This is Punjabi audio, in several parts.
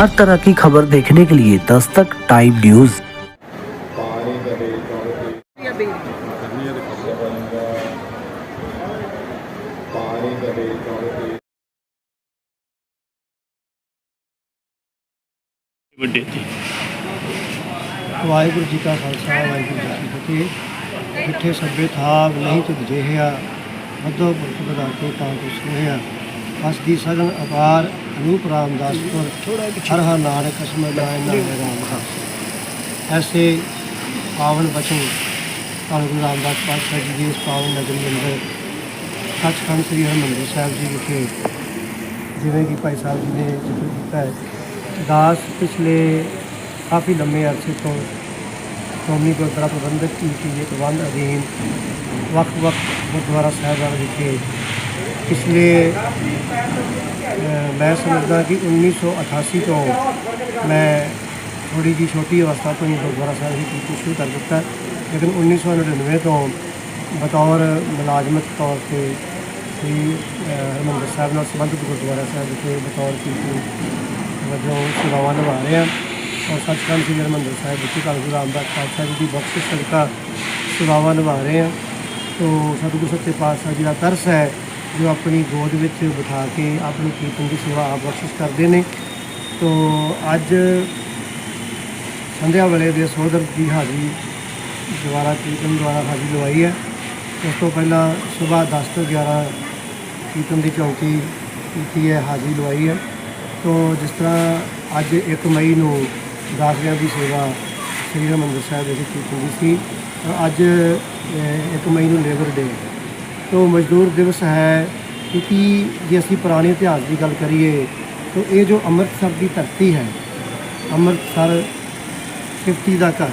हर तरह की खबर देखने के लिए दस्तक टाइम न्यूज़ या बेल ਵੱਡੇ ਤੇ ਵਾਹਿਗੁਰੂ ਜੀ ਕਾ ਖਾਲਸਾ ਵਾਹਿਗੁਰੂ ਜੀ ਕੀ ਫਤਿਹ ਜਿੱਥੇ ਸਭੇ ਥਾਪ ਨਹੀਂ ਤੁਧ ਜਿਹਿਆ ਮਧੋ ਪੁਰਖ ਬਦਾ ਕੇ ਤਾਂ ਕੁਛ ਹੋਇਆ ਹਸ ਦੀ ਸਗਨ ਅਪਾਰ ਅਨੂਪ ਰਾਮਦਾਸਪੁਰ ਹਰ ਹਰ ਨਾਨਕ ਅਸਮ ਲਾਇ ਨਾਮ ਰਾਮਦਾਸ ਐਸੇ ਪਾਵਨ ਬਚਨ ਧੰਨ ਗੁਰੂ ਰਾਮਦਾਸ ਪਾਤਸ਼ਾਹ ਜੀ ਦੀ ਇਸ ਪਾਵਨ ਨਗਰੀ ਅੰਦਰ ਸੱਚਖੰਡ ਸ੍ਰੀ ਹਰਿਮੰਦਰ ਸਾਹਿਬ ਜੀ ਵਿਖੇ ਜਿਵੇਂ ਕਿ ਭਾਈ ਸਾਹਿਬ ਜੀ ਨੇ ਜ਼ਿਕਰ ਕੀਤਾ ਹੈ ਦਾਸ ਪਿਛਲੇ ਕਾਫੀ ਲੰਮੇ ਅਰਸੇ ਤੋਂ ਕੌਮੀ ਗੁਰਦੁਆਰਾ ਪ੍ਰਬੰਧਕ ਕਮੇਟੀ ਦੇ ਪ੍ਰਬੰਧ ਅਧੀਨ ਵੱਖ-ਵੱਖ ਗੁਰਦੁਆਰਾ ਸਾਹਿਬਾਨ ਵਿਖੇ ਪਿਛਲੇ ਅਹ, ਮੈਂ ਸਮਝਦਾ ਕਿ 1988 ਤੋਂ ਮੈਂ ਥੋੜੀ ਜੀ ਛੋਟੀ ਅਵਸਥਾ ਤੋਂ ਹੀ ਗੁਰਦੁਆਰਾ ਸਾਹਿਬ ਦੀ ਕੀਤੀ ਸ਼ੁਰੂ ਕਰ ਦਿੱਤਾ। ਲੇਕਿਨ 1999 ਤੋਂ ਬਤੌਰ ਮੁਲਾਜ਼ਮਤ ਤੌਰ ਤੇ ਸ੍ਰੀ ਅਹ, ਹਰਿਮੰਦਰ ਸਾਹਿਬ ਨਾਲ ਸੰਬੰਧਿਤ ਗੁਰਦੁਆਰਾ ਸਾਹਿਬ ਵਿਖੇ ਬਤੌਰ ਕੀਤੀ ਵਜੋਂ ਸੇਵਾਵਾਂ ਨਿਭਾ ਰਿਹਾ ਹਾਂ। ਔਰ ਸੱਚਖੰਡ ਸ੍ਰੀ ਹਰਿਮੰਦਰ ਸਾਹਿਬ ਵਿਖੇ ਕਾਲ ਗੁਰੂ ਰਾਮਦਾਸ ਪਾਤਸ਼ਾਹ ਜੀ ਦੀ ਬਖਸ਼ਿਸ਼ ਸਦਕਾ ਸੇਵਾਵਾਂ ਨਿਭਾ ਰਹੇ ਹਾਂ। ਤੋ ਸਤਿਗੁਰੂ ਸੱਚੇ ਪਾਤਸ਼ਾਹ ਜੀ ਦਾ ਤਰਸ ਹੈ ਜੋ ਆਪਣੀ ਗੋਦ ਵਿੱਚ ਬਿਠਾ ਕੇ ਆਪਣੀ ਕੀਰਤਨ ਦੀ ਸੇਵਾ ਆਪ ਬਖਸ਼ਿਸ਼ ਕਰਦੇ ਨੇ। ਤੋ ਅੱਜ ਸੰਧਿਆ ਵੇਲੇ ਦੇ ਸੋਦਰ ਦੀ ਹਾਜ਼ਰੀ ਦੁਆਰਾ ਕੀਰਤਨ ਦੁਆਰਾ ਹਾਜ਼ਰੀ ਲਵਾਈ ਹੈ। ਉਸ ਤੋਂ ਪਹਿਲਾਂ ਸਵੇਰ 10 ਤੋਂ 11 ਕੀਰਤਨ ਦੀ ਚੌਂਕੀ ਕੀਤੀ ਹੈ ਹਾਜ਼ਰੀ ਲਵਾਈ ਹੈ। ਤੋ ਜਿਸ ਤਰ੍ਹਾਂ ਅੱਜ 1 ਮਈ ਨੂੰ ਦਾਸਰਿਆਂ ਦੀ ਸੇਵਾ ਸ੍ਰੀ ਹਰਿਮੰਦਰ ਸਾਹਿਬ ਦੇ ਵਿੱਚ ਕੀਤੀ ਗਈ ਸੀ। ਅੱਜ ਅਹ, 1 ਮਈ ਨੂੰ ਲੇਬਰ ਡੇ ਤੋ ਮਜ਼ਦੂਰ ਦਿਵਸ ਹੈ, ਕਿਉਂਕਿ ਜੇ ਅਸੀਂ ਪੁਰਾਣੇ ਇਤਿਹਾਸ ਦੀ ਗੱਲ ਕਰੀਏ, ਤਾਂ ਇਹ ਜੋ ਅੰਮ੍ਰਿਤਸਰ ਦੀ ਧਰਤੀ ਹੈ, ਅੰਮ੍ਰਿਤਸਰ ਸਿਫਤੀ ਦਾ ਘਰ,